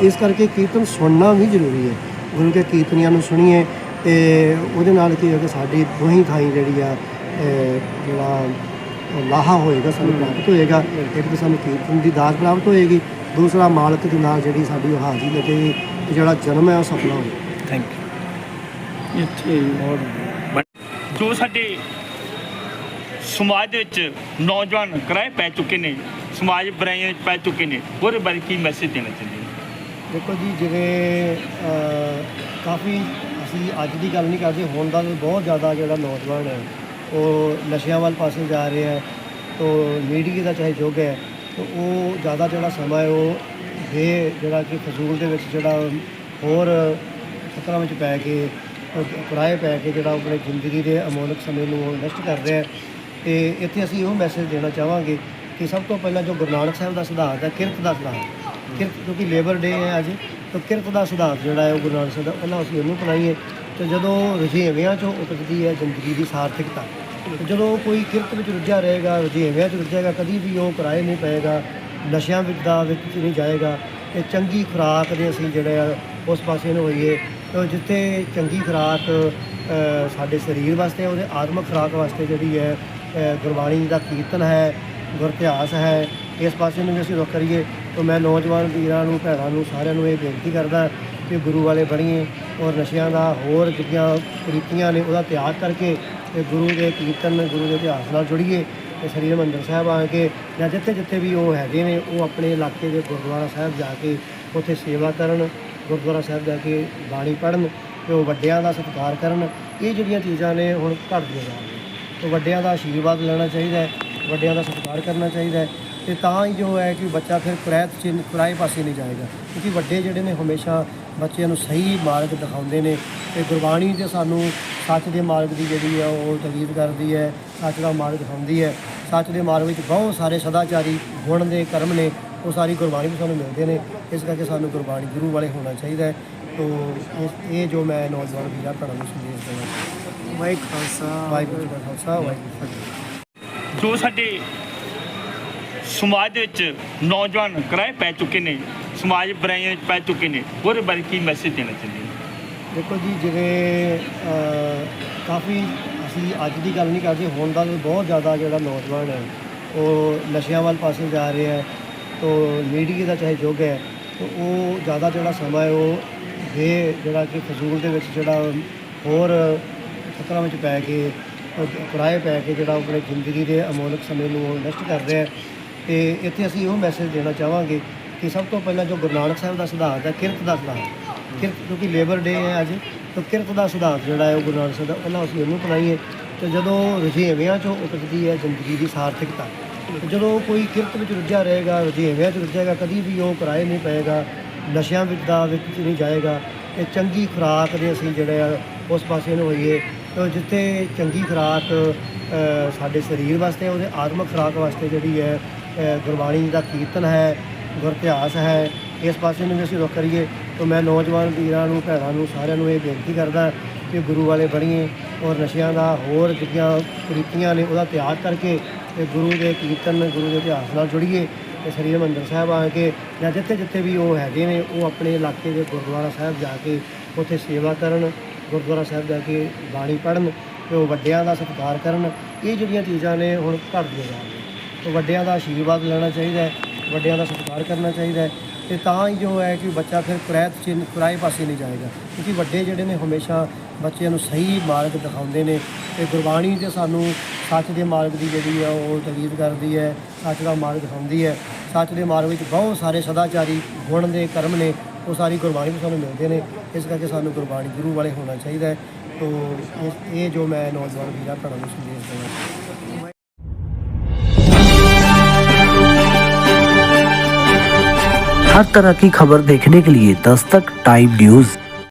ਇਸ ਕਰਕੇ ਕੀਰਤਨ ਸੁਣਨਾ ਵੀ ਜ਼ਰੂਰੀ ਹੈ। ਗੁਰੂ ਕੇ ਕੀਰਤਨੀਆਂ ਨੂੰ ਸੁਣੀਏ ਤੇ ਉਹਦੇ ਨਾਲ ਕੀ ਹੋਏਗਾ ਸਾਡੀ ਦੋਹੀਂ ਥਾਈ ਜਿਹੜੀ ਆ ਜਿਹੜਾ ਲਾਹਾ ਹੋਏਗਾ ਸਾਨੂੰ ਪ੍ਰਾਪਤ ਹੋਏਗਾ ਇੱਕ ਤਾਂ ਸਾਨੂੰ ਕੀਰਤਨ ਦੀ ਦਾਤ ਪ੍ਰਾਪਤ ਹੋਏਗੀ ਦੂਸਰਾ ਮਾਲਕ ਦੇ ਨਾਲ ਜਿਹੜੀ ਸਾਡੀ ਉਹ ਹਾਜ਼ਰੀ ਲੱਗੇ ਜਿਹੜਾ ਜਨਮ ਹੈ ਉਹ ਸਫਲਾ ਹੋਵੇ। ਥੈਂਕ ਯੂ ਇੱਥੇ ਜੋ ਸਾਡੇ ਸਮਾਜ ਦੇ ਵਿੱਚ ਨੌਜਵਾਨ ਕਿਰਾਏ ਪੈ ਚੁੱਕੇ ਨੇ ਸਮਾਜ ਬੁਰਾਈਆਂ ਵਿੱਚ ਪੈ ਚੁੱਕੇ ਨੇ ਉਹਦੇ ਬਾਰੇ ਕੀ ਮੈਸੇਜ ਦੇਣਾ ਚਾਹੁੰਦੇ ਦੇਖੋ ਜੀ ਜਿਵੇਂ ਕਾਫੀ ਅਸੀਂ ਅੱਜ ਦੀ ਗੱਲ ਨਹੀਂ ਕਰਦੇ, ਹੁਣ ਦਾ ਵੀ ਬਹੁਤ ਜ਼ਿਆਦਾ ਜਿਹੜਾ ਨੌਜਵਾਨ ਹੈ, ਉਹ ਨਸ਼ਿਆਂ ਵੱਲ ਪਾਸੇ ਜਾ ਰਿਹਾ ਹੈ, ਤੋ ਮੀਡੀਆ ਦਾ ਚਾਹੇ ਯੁੱਗ ਹੈ, ਤੋ ਉਹ ਜ਼ਿਆਦਾ ਜਿਹੜਾ ਸਮਾਂ ਹੈ, ਉਹ ਬੇ ਜਿਹੜਾ ਕਿ ਫਜ਼ੂਲ ਦੇ ਵਿੱਚ ਜਿਹੜਾ ਹੋਰ ਖਤਰਾ ਵਿੱਚ ਪੈ ਕੇ ਕਿਰਾਏ ਪੈ ਕੇ ਜਿਹੜਾ ਆਪਣੇ ਜ਼ਿੰਦਗੀ ਦੇ ਅਮੋਲਕ ਸਮੇਂ ਨੂੰ ਉਹ ਨਸ਼ਟ ਕਰ ਰਿਹਾ ਹੈ, ਤੇ ਇੱਥੇ ਅਸੀਂ ਇਹੋ ਮੈਸੇਜ ਦੇਣਾ ਚਾਹਾਂਗੇ ਕਿ ਸਭ ਤੋਂ ਪਹਿਲਾਂ ਜੋ ਗੁਰੂ ਨਾਨਕ ਸਾਹਿਬ ਦਾ ਸਿਧਾਂਤ ਹੈ, ਕਿਰਤ ਦਾ ਸਿਧਾਂਤ, ਕਿਰਤ ਕਿਉਂਕਿ ਲੇਬਰ ਡੇ ਹੈ ਅੱਜ ਤਾਂ ਕਿਰਤ ਦਾ ਸਿਧਾਂਤ ਜਿਹੜਾ ਹੈ ਉਹ ਗੁਰੂ ਨਾਨਕ ਸਾਹਿਬ ਦਾ, ਪਹਿਲਾਂ ਅਸੀਂ ਉਹਨੂੰ ਅਪਣਾਈਏ। ਤੇ ਜਦੋਂ ਰੁਝੇਵਿਆਂ ਚੋਂ ਉਪਜਦੀ ਹੈ ਜ਼ਿੰਦਗੀ ਦੀ ਸਾਰਥਿਕਤਾ ਜਦੋਂ ਕੋਈ ਕਿਰਤ ਵਿੱਚ ਰੁੱਝਿਆ ਰਹੇਗਾ ਰੁਝੇਵਿਆਂ 'ਚ ਰੁੱਝੇਗਾ, ਕਦੀ ਵੀ ਉਹ ਕਿਰਾਏ ਨਹੀਂ ਪਏਗਾ, ਨਸ਼ਿਆਂ ਵਿੱਚ ਦਾ ਵਿੱਚ ਨਹੀਂ ਜਾਏਗਾ, ਤੇ ਚੰਗੀ ਖੁਰਾਕ ਦੇ ਅਸੀਂ ਜਿਹੜੇ ਆ, ਉਸ ਪਾਸੇ ਨੂੰ ਹੋਈਏ ਜਿੱਥੇ ਚੰਗੀ ਖੁਰਾਕ ਸਾਡੇ ਸਰੀਰ ਵਾਸਤੇ, ਉਹਦੇ ਆਤਮਿਕ ਖੁਰਾਕ ਵਾਸਤੇ ਜਿਹੜੀ ਹੈ ਗੁਰਬਾਣੀ ਦਾ ਕੀਰਤਨ ਹੈ, ਗੁਰ ਇਤਿਹਾਸ ਹੈ, ਇਸ ਪਾਸੇ ਨੂੰ ਵੀ ਅਸੀਂ ਰੁਖ ਕਰੀਏ। ਤਾਂ ਮੈਂ ਨੌਜਵਾਨ ਵੀਰਾਂ ਨੂੰ, ਭੈਣਾਂ ਨੂੰ, ਸਾਰਿਆਂ ਨੂੰ ਇਹ ਬੇਨਤੀ ਕਰਦਾ ਕਿ ਗੁਰੂ ਵਾਲੇ ਬਣੀਏ ਔਰ ਨਸ਼ਿਆਂ ਦਾ ਹੋਰ ਜਿਹੜੀਆਂ ਕੁਰੀਤੀਆਂ ਨੇ ਉਹਦਾ ਤਿਆਗ ਕਰਕੇ ਤੇ ਗੁਰੂ ਦੇ ਕੀਰਤਨ, ਗੁਰੂ ਦੇ ਇਤਿਹਾਸ ਨਾਲ ਜੁੜੀਏ ਤੇ ਸ੍ਰੀ ਹਰਿਮੰਦਰ ਸਾਹਿਬ ਆ ਕੇ ਜਾਂ ਜਿੱਥੇ ਜਿੱਥੇ ਵੀ ਉਹ ਹੈਗੇ ਨੇ, ਉਹ ਆਪਣੇ ਇਲਾਕੇ ਦੇ ਗੁਰਦੁਆਰਾ ਸਾਹਿਬ ਜਾ ਕੇ ਉੱਥੇ ਸੇਵਾ ਕਰਨ, ਗੁਰਦੁਆਰਾ ਸਾਹਿਬ ਜਾ ਕੇ ਬਾਣੀ ਪੜ੍ਹਨ ਤੇ ਉਹ ਵੱਡਿਆਂ ਦਾ ਸਤਿਕਾਰ ਕਰਨ, ਇਹ ਜਿਹੜੀਆਂ ਚੀਜ਼ਾਂ ਨੇ ਹੁਣ ਘਟਦੀਆਂ ਜਾ ਰਹੀਆਂ ਤੇ ਵੱਡਿਆਂ ਦਾ ਆਸ਼ੀਰਵਾਦ ਲੈਣਾ ਚਾਹੀਦਾ ਹੈ, ਵੱਡਿਆਂ ਦਾ ਸਤਿਕਾਰ ਕਰਨਾ ਚਾਹੀਦਾ ਹੈ। ਤੇ ਤਾਂ ਹੀ ਜੋ ਹੈ ਕਿ ਬੱਚਾ ਫਿਰ ਕੁਰੈਤ ਚ ਕੁਰਾਏ ਪਾਸੇ ਨਹੀਂ ਜਾਏਗਾ। ਕਿਉਂਕਿ ਵੱਡੇ ਜਿਹੜੇ ਨੇ ਹਮੇਸ਼ਾ ਬੱਚਿਆਂ ਨੂੰ ਸਹੀ ਮਾਰਗ ਦਿਖਾਉਂਦੇ ਨੇ ਤੇ ਗੁਰਬਾਣੀ ਤੇ ਸਾਨੂੰ ਸੱਚ ਦੇ ਮਾਰਗ ਦੀ ਜਿਹੜੀ ਆ ਉਹ ਤਵੀਦ ਕਰਦੀ ਹੈ ਸੱਚ ਦਾ ਮਾਰਗ ਦਿਖਾਉਂਦੀ ਹੈ। ਸੱਚ ਦੇ ਮਾਰਗ ਵਿੱਚ ਬਹੁਤ ਸਾਰੇ ਸਦਾਚਾਰੀ ਗੁਣ ਦੇ ਕਰਮ ਨੇ ਉਹ ਸਾਰੀ ਗੁਰਬਾਣੀ ਵਿੱਚ ਸਾਨੂੰ ਮਿਲਦੇ ਨੇ। ਇਸ ਕਰਕੇ ਸਾਨੂੰ ਗੁਰਬਾਣੀ ਗੁਰੂ ਵਾਲੇ ਹੋਣਾ ਚਾਹੀਦਾ ਹੈ। ਤੋ ਇਸ- ਇਹ ਜੋ ਮੈਂ ਨੌਜਵਾਨ ਵੀਰਾਂ ਭੈਣਾਂ ਨੂੰ ਸੰਦੇਸ਼ ਦੇਣਾ ਵਾਹਿਗੁਰੂ ਖਾਲਸਾ। ਵਾਹਿਗੁਰੂ ਖਾਲਸਾ ਵਾਹਿਗੁਰੂ ਜੀ ਕੀ ਫਤਿਹ। ਜੋ ਸਾਡੇ ਸਮਾਜ ਦੇ ਵਿੱਚ ਨੌਜਵਾਨ ਕਿਰਾਏ ਪੈ ਚੁੱਕੇ ਨੇ ਸਮਾਜ ਬੁਰਾਈਆਂ ਵਿੱਚ ਪੈ ਚੁੱਕੇ ਨੇ ਉਹਦੇ ਬਾਰੇ ਕੀ ਮੈਸੇਜ ਦੇਣਾ ਚਾਹੁੰਦੇ ਹੋ? ਦੇਖੋ ਜੀ ਜਿਵੇਂ ਅ, ਕਾਫੀ ਅਸੀਂ ਅੱਜ ਦੀ ਗੱਲ ਨਹੀਂ ਕਰਦੇ ਹੁਣ ਦਾ ਬਹੁਤ ਜ਼ਿਆਦਾ ਜਿਹੜਾ ਨੌਜਵਾਨ ਹੈ ਉਹ ਨਸ਼ਿਆਂ ਵੱਲ ਪਾਸੇ ਜਾ ਰਿਹਾ ਹੈ ਤੋ ਮੀਡੀਆ ਦਾ ਚਾਹੇ ਯੁੱਗ ਹੈ ਤੋ ਉਹ ਜ਼ਿਆਦਾ ਜਿਹੜਾ ਸਮਾਂ ਹੈ ਉਹ ਬੇ ਜਿਹੜਾ ਕਿ ਫਜ਼ੂਲ ਦੇ ਵਿੱਚ ਜਿਹੜਾ ਹੋਰ ਖਤਰਾਂ ਵਿੱਚ ਪੈ ਕੇ ਉਹ ਕਿਰਾਏ ਪੈ ਕੇ ਜਿਹੜਾ ਉਹ ਆਪਣੇ ਜ਼ਿੰਦਗੀ ਦੇ ਅਮੋਲਕ ਸਮੇਂ ਨੂੰ ਉਹ ਨਸ਼ਟ ਕਰ ਰਿਹਾ ਹੈ ਤੇ ਇੱਥੇ ਅਸੀਂ ਉਹ ਮੈਸੇਜ ਦੇਣਾ ਚਾਹਾਂਗੇ ਕਿ ਸਭ ਤੋਂ ਪਹਿਲਾਂ ਜੋ ਗੁਰੂ ਨਾਨਕ ਸਾਹਿਬ ਦਾ ਸਿਧਾਂਤ ਹੈ, ਕਿਰਤ ਦਾ ਸਿਧਾਂਤ। ਕਿਰਤ ਕਿਉਂਕਿ ਲੇਬਰ ਡੇ ਹੈ ਅੱਜ, ਤਾਂ ਕਿਰਤ ਦਾ ਸਿਧਾਂਤ ਜਿਹੜਾ ਹੈ ਉਹ ਗੁਰੂ ਨਾਨਕ ਸਾਹਿਬ ਦਾ, ਪਹਿਲਾਂ ਅਸੀਂ ਉਹਨੂੰ ਅਪਣਾਈਏ ਤੇ ਜਦੋਂ ਰੁਝੇਵਿਆਂ ਚੋਂ ਉਪਜਦੀ ਹੈ ਜ਼ਿੰਦਗੀ ਦੀ ਸਾਰਥਿਕਤਾ ਜਦੋਂ ਕੋਈ ਕਿਰਤ ਵਿੱਚ ਰੁੱਝਿਆ ਰਹੇਗਾ ਰੁਝੇਵਿਆਂ 'ਚ ਰੁੱਝੇਗਾ ਕਦੀ ਵੀ ਉਹ ਕਿਰਾਏ ਨਹੀਂ ਪਏਗਾ, ਨਸ਼ਿਆਂ ਵਿੱਚ ਦਾ ਵਿੱਚ ਨਹੀਂ ਜਾਏਗਾ, ਤੇ ਚੰਗੀ ਖੁਰਾਕ ਦੇ ਅਸੀਂ ਜਿਹੜੇ ਆ, ਉਸ ਪਾਸੇ ਨੂੰ ਹੋਈਏ, ਤੇ ਜਿੱਥੇ ਚੰਗੀ ਖੁਰਾਕ ਸਾਡੇ ਸਰੀਰ ਵਾਸਤੇ ਉਹਦੇ ਆਤਮਿਕ ਖੁਰਾਕ ਵਾਸਤੇ ਜਿਹੜੀ ਹੈ ਗੁਰਬਾਣੀ ਦਾ ਕੀਰਤਨ ਹੈ, ਗੁਰ ਇਤਿਹਾਸ ਹੈ, ਇਸ ਪਾਸੇ ਨੂੰ ਵੀ ਅਸੀਂ ਰੁਖ ਕਰੀਏ, ਤਾਂ ਮੈਂ ਨੌਜਵਾਨ ਵੀਰਾਂ ਨੂੰ, ਭੈਣਾਂ ਨੂੰ, ਸਾਰਿਆਂ ਨੂੰ ਇਹ ਬੇਨਤੀ ਕਰਦਾ ਕਿ ਗੁਰੂ ਵਾਲੇ ਬਣੀਏ ਔਰ ਨਸ਼ਿਆਂ ਦਾ ਹੋਰ ਜਿਹੜੀਆਂ ਕੁਰੀਤੀਆਂ ਨੇ ਉਹਦਾ ਤਿਆਗ ਕਰਕੇ ਤੇ ਗੁਰੂ ਦੇ ਕੀਰਤਨ, ਗੁਰੂ ਦੇ ਇਤਿਹਾਸ ਨਾਲ ਜੁੜੀਏ ਤੇ ਸ੍ਰੀ ਹਰਿਮੰਦਰ ਸਾਹਿਬ ਆ ਕੇ ਜਾਂ ਜਿੱਥੇ ਜਿੱਥੇ ਵੀ ਉਹ ਹੈਗੇ ਨੇ, ਉਹ ਆਪਣੇ ਇਲਾਕੇ ਦੇ ਗੁਰਦੁਆਰਾ ਸਾਹਿਬ ਜਾ ਕੇ ਉੱਥੇ ਸੇਵਾ ਕਰਨ, ਗੁਰਦੁਆਰਾ ਸਾਹਿਬ ਜਾ ਕੇ ਬਾਣੀ ਪੜ੍ਹਨ ਤੇ ਉਹ ਵੱਡਿਆਂ ਦਾ ਸਤਿਕਾਰ ਕਰਨ, ਇਹ ਜਿਹੜੀਆਂ ਚੀਜ਼ਾਂ ਨੇ ਹੁਣ ਘਟਦੀਆਂ ਜਾ ਰਹੀਆਂ। ਵੱਡਿਆਂ ਦਾ ਆਸ਼ੀਰਵਾਦ ਲੈਣਾ ਚਾਹੀਦਾ ਹੈ, ਵੱਡਿਆਂ ਦਾ ਸਤਿਕਾਰ ਕਰਨਾ ਚਾਹੀਦਾ ਹੈ ਤੇ ਤਾਂ ਹੀ ਜੋ ਹੈ ਕਿ ਬੱਚਾ ਫਿਰ ਕੁਰੈਤ ਚ ਕੁਰਾਏ ਪਾਸੇ ਨਹੀਂ ਜਾਏਗਾ। ਕਿਉਂਕਿ ਵੱਡੇ ਜਿਹੜੇ ਨੇ ਹਮੇਸ਼ਾ ਬੱਚਿਆਂ ਨੂੰ ਸਹੀ ਮਾਰਗ ਦਿਖਾਉਂਦੇ ਨੇ ਤੇ ਗੁਰਬਾਣੀ ਤੇ ਸਾਨੂੰ ਸੱਚ ਦੇ ਮਾਰਗ ਦੀ ਜਿਹੜੀ ਆ ਉਹ ਤਵੀਦ ਕਰਦੀ ਹੈ, ਸੱਚ ਦਾ ਮਾਰਗ ਦਿਖਾਉਂਦੀ ਹੈ। ਸੱਚ ਦੇ ਮਾਰਗ ਵਿੱਚ ਬਹੁਤ ਸਾਰੇ ਸਦਾਚਾਰੀ ਗੁਣ ਦੇ ਕਰਮ ਨੇ, ਉਹ ਸਾਰੀ ਗੁਰਬਾਣੀ ਵਿੱਚ ਸਾਨੂੰ ਮਿਲਦੇ ਨੇ। ਇਸ ਕਰਕੇ ਸਾਨੂੰ ਗੁਰਬਾਣੀ ਗੁਰੂ ਵਾਲੇ ਹੋਣਾ ਚਾਹੀਦਾ ਹੈ। ਤੋ ਇਸ- ਇਹ ਜੋ ਮੈਂ ਨੌਜਵਾਨ ਵੀਰਾਂ ਭੈਣਾਂ ਨੂੰ ਸੰਦੇਸ਼ ਦੇਣਾ हर तरह की खबर देखने के लिए दस्तक टाइम न्यूज